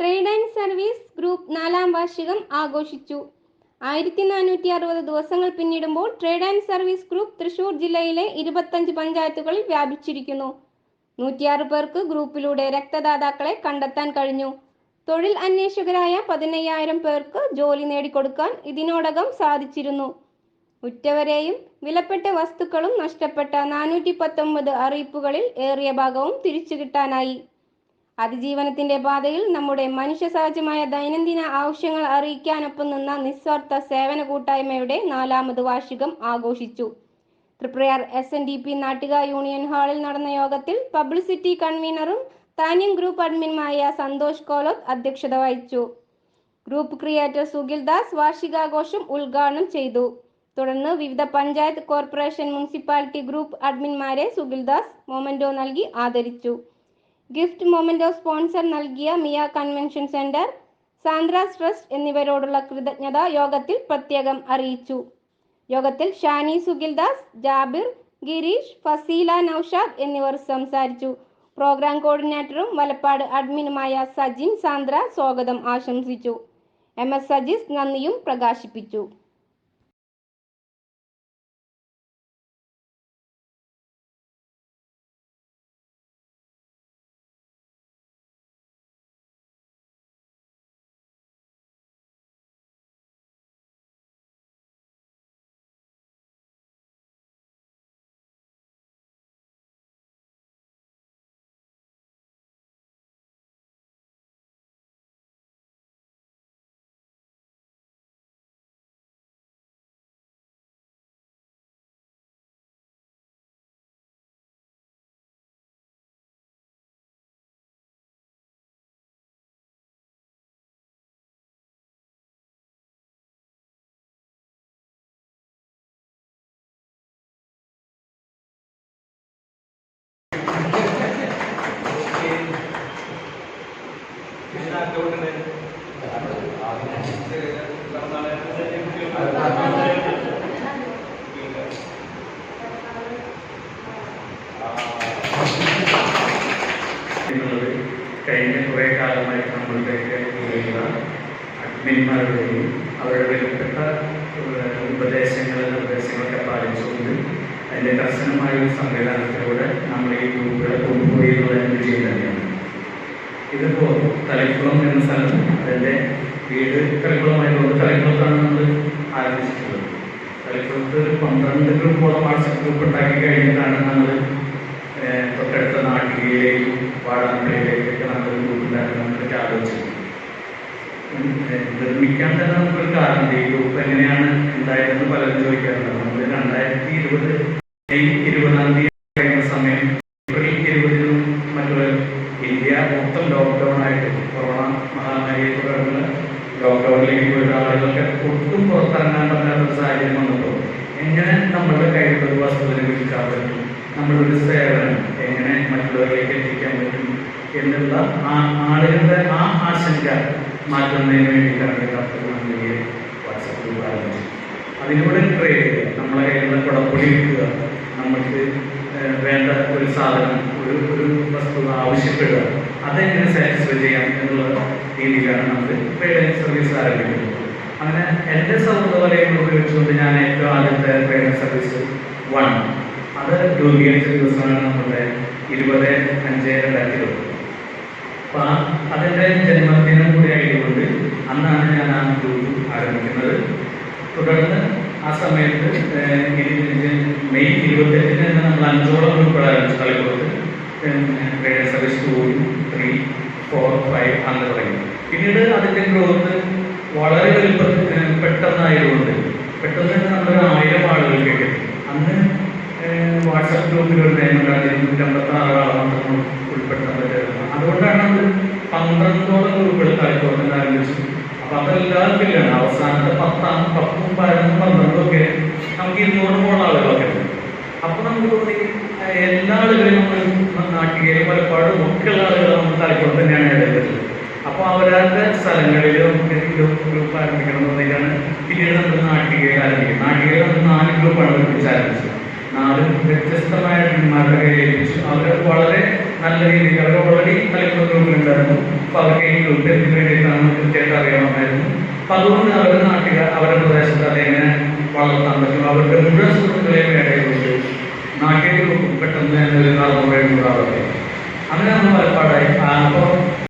Trade and service group നാലാം വാർഷികം ആഘോഷിച്ചു. ആയിരത്തി നാനൂറ്റി അറുപത് ദിവസങ്ങൾ പിന്നിടുമ്പോൾ trade and service group Thrissur ജില്ലയിലെ ഇരുപത്തഞ്ച് പഞ്ചായത്തുകളിൽ വ്യാപിച്ചിരിക്കുന്നു. നൂറ്റിയാറ് പേർക്ക് ഗ്രൂപ്പിലൂടെ രക്തദാതാക്കളെ കണ്ടെത്താൻ കഴിഞ്ഞു. തൊഴിൽ അന്വേഷകരായ പതിനയ്യായിരം പേർക്ക് ജോലി നേടിക്കൊടുക്കാൻ ഇതിനോടകം സാധിച്ചിരുന്നു. ഉറ്റവരെയും വിലപ്പെട്ട വസ്തുക്കളും നഷ്ടപ്പെട്ട നാനൂറ്റി പത്തൊമ്പത് അറിയിപ്പുകളിൽ ഏറിയ ഭാഗവും തിരിച്ചു കിട്ടാനായി അതിജീവനത്തിന്റെ പാതയിൽ നമ്മുടെ മനുഷ്യ സഹജമായ ദൈനംദിന ആവശ്യങ്ങൾ അറിയിക്കാനൊപ്പം നിന്ന നിസ്വാർത്ഥ സേവന കൂട്ടായ്മയുടെ നാലാമത് വാർഷികം ആഘോഷിച്ചു. Triprayar S N D P Nattika union ഹാളിൽ നടന്ന യോഗത്തിൽ പബ്ലിസിറ്റി കൺവീനറും താനിയം ഗ്രൂപ്പ് അഡ്മിനുമായ സന്തോഷ് കോലോത്ത് അധ്യക്ഷത വഹിച്ചു. ഗ്രൂപ്പ് ക്രിയേറ്റർ സുഗിൽ ദാസ് വാർഷികാഘോഷം ഉദ്ഘാടനം ചെയ്തു. തുടർന്ന് വിവിധ പഞ്ചായത്ത് കോർപ്പറേഷൻ മുനിസിപ്പാലിറ്റി ഗ്രൂപ്പ് അഡ്മിന്മാരെ സുഗിൽദാസ് മൊമെന്റോ നൽകി ആദരിച്ചു. ഗിഫ്റ്റ് മൊമെന്റോ സ്പോൺസർ നൽകിയ Mia convention centre Sandra's trust എന്നിവരോടുള്ള കൃതജ്ഞത യോഗത്തിൽ പ്രത്യേകം അറിയിച്ചു. യോഗത്തിൽ ഷാനി സുഗിൽദാസ് ജാബിർ ഗിരീഷ് ഫസീല നൌഷാദ് എന്നിവർ സംസാരിച്ചു. പ്രോഗ്രാം കോർഡിനേറ്ററും വലപ്പാട് അഡ്മിനുമായ സജിൻ സാന്ദ്ര സ്വാഗതം ആശംസിച്ചു. എം എസ് സജീസ് നന്ദിയും പ്രകാശിപ്പിച്ചു. കഴിഞ്ഞ കുറേ കാലമായി നമ്മളുടെയൊക്കെ കൂടെയുള്ള അഡ്മിന്മാരുടെയും അവരുടെ വിലപ്പെട്ട ഉപദേശങ്ങൾ നിർദ്ദേശങ്ങളൊക്കെ പാലിച്ചുകൊണ്ട് അതിന്റെ കർശനമായ ഒരു സംവിധാനത്തിലൂടെ നമ്മൾ ഈ ഗ്രൂപ്പുകളെ കൊണ്ടുപോയി എന്നുള്ളത് വിജയം തന്നെയാണ് ഇതിപ്പോൾ തലക്കുളം എന്ന സ്ഥലം അതിന്റെ വീട് തലക്കുളമായതുകൊണ്ട് തലക്കുളത്താണ് നമ്മൾ ആരംഭിച്ചിട്ടുള്ളത്. തലക്കുളത്ത് ഒരു പന്ത്രണ്ട് ഗ്രൂപ്പോളം വാട്സപ്പ് ഗ്രൂപ്പ് ഉണ്ടാക്കി കഴിഞ്ഞിട്ടാണ് നമ്മൾ തൊട്ടടുത്ത നാട്ടികയിലേക്കും വാടാനപ്പള്ളിയിലേക്കൊക്കെ നമ്മൾ ഗ്രൂപ്പ് ആലോചിച്ചത് ഉം, ആലോചിച്ചത് നിർമ്മിക്കാൻ തന്നെ നമുക്കൊരു കാരണം ഈ ഗ്രൂപ്പ് എങ്ങനെയാണ് ഉണ്ടായതെന്ന് പലരും ചോദിക്കാറുണ്ട്. നമ്മൾ രണ്ടായിരത്തി ഇരുപത് മെയ് ലോക്ക്ഡൗണിലേക്ക് പോയിട്ട് ആളുകളൊക്കെ ഒട്ടും പുറത്തിറങ്ങാൻ പറ്റാത്ത ഒരു സാഹചര്യം വന്നപ്പോൾ എങ്ങനെ നമ്മളുടെ കയ്യിൽ ഒരു വസ്തുവിനെ വിൽക്കാൻ പറ്റും? നമ്മളൊരു സേവനം എങ്ങനെ മറ്റുള്ളവരിലേക്ക് എത്തിക്കാൻ പറ്റും? എന്നുള്ള ആ ആളുകളുടെ ആ ആശങ്ക മാറ്റുന്നതിന് വേണ്ടിയിട്ടാണ് യഥാർത്ഥത്തിൽ നമ്മൾ ഈ വാട്സപ്പ് ഗ്രൂപ്പ് ആരംഭിച്ചത് അതിലൂടെ ട്രേഡ് ചെയ്യുക. നമ്മളെ കയ്യിലുള്ള കുടപ്പൊടി വിൽക്കുക. നമുക്ക് വേണ്ട ഒരു സാധനം ഒരു ഒരു വസ്തു ആവശ്യപ്പെടുക. അതെങ്ങനെ സാറ്റിസ്ഫൈ ചെയ്യാം എന്നുള്ള രീതിയിലാണ് നമ്മൾ ട്രേഡ് സർവീസ് ആരംഭിക്കുന്നത്. അങ്ങനെ എന്റെ സൗഹൃദ ഉപയോഗിച്ചുകൊണ്ട് ഞാൻ ഏറ്റവും ആദ്യത്തെ ട്രേഡ് സർവീസ് വൺ അത് രൂപീകരിച്ച ദിവസമാണ് നമ്മുടെ ഇരുപത് അഞ്ച് രണ്ടായിരത്തി ഇരുപത്. അപ്പൊ അതിന്റെ ജന്മദിനം കൂടി ആയതുകൊണ്ട് അന്നാണ് ഞാൻ ആ ഗ്രൂപ്പ് ആരംഭിക്കുന്നത്. തുടർന്ന് ആ സമയത്ത് മെയ് ഇരുപത്തെട്ടിന് തന്നെ നമ്മൾ അഞ്ചോളം ഗ്രൂപ്പുകൾ ആരംഭിച്ചു കളിപ്പുറത്ത് trade service two three four five അങ്ങനെ തുടങ്ങി. പിന്നീട് അതിന്റെ ഗ്രോത്ത് വളരെ പെട്ടെന്നായതുകൊണ്ട് പെട്ടെന്ന് നമ്മളൊരു ആയിരം ആളുകളിലേക്ക് എത്തി. അന്ന് വാട്സപ്പ് ഗ്രൂപ്പിൽ ഒരു നിയമം ഇരുന്നൂറ്റമ്പത്തി ആറ് ആളെ മാത്രം ഉൾപ്പെടുത്താൻ അതുകൊണ്ടാണ് അത് പന്ത്രണ്ടോളം ഗ്രൂപ്പുകൾ കളിപ്പുറത്ത് ആരംഭിച്ചു അപ്പൊ അതെല്ലാം ഫില്ലാണ് അവസാനത്തെ പത്താം പത്തും പതിനൊന്നും പന്ത്രണ്ടും ഒക്കെ നമുക്ക് ഇരുന്നൂറ് അപ്പൊ നമുക്ക് തോന്നി എല്ലാ ആളുകളെയും നമ്മൾ നാട്ടികയിലും പലപ്പോഴും ഒക്കെയുള്ള ആളുകൾ നമ്മൾ തലപ്പുറത്ത് തന്നെയാണ് ഇടപെട്ടത് അപ്പൊ അവരുടെ സ്ഥലങ്ങളിലും നമുക്ക് ഗ്രൂപ്പ് ആരംഭിക്കണം എന്ന് പറഞ്ഞാണ് പിന്നീട് നമ്മൾ നാട്ടികയിൽ ആരംഭിക്കുന്നത്. നാട്ടികയിൽ നമ്മൾ നാല് ഗ്രൂപ്പാണ് ആരംഭിച്ചത്. നാല് വ്യത്യസ്തമായ ടീമാരുടെ കയ്യിൽ ഏൽപ്പിച്ചു. അവർ വളരെ നല്ല രീതിയിൽ അവർ ഓൾറെഡി തലപ്പുറ ഗ്രൂപ്പിലുണ്ടായിരുന്നു അപ്പൊ അവർക്ക് ഉണ്ട് എന്തിനു വേണ്ടിയിട്ടാണ് കൃത്യമായിട്ട് അറിയണമായിരുന്നു. അപ്പം അതുകൊണ്ട് അവരുടെ നാട്ടിൽ അവരുടെ പ്രദേശത്ത് അതെങ്ങനെ വളർത്താൻ പറ്റും അവരുടെ മുഴുവൻ സുഹൃത്തുക്കളെയും വേണ്ടതുകൊണ്ട് നാട്ടിൽ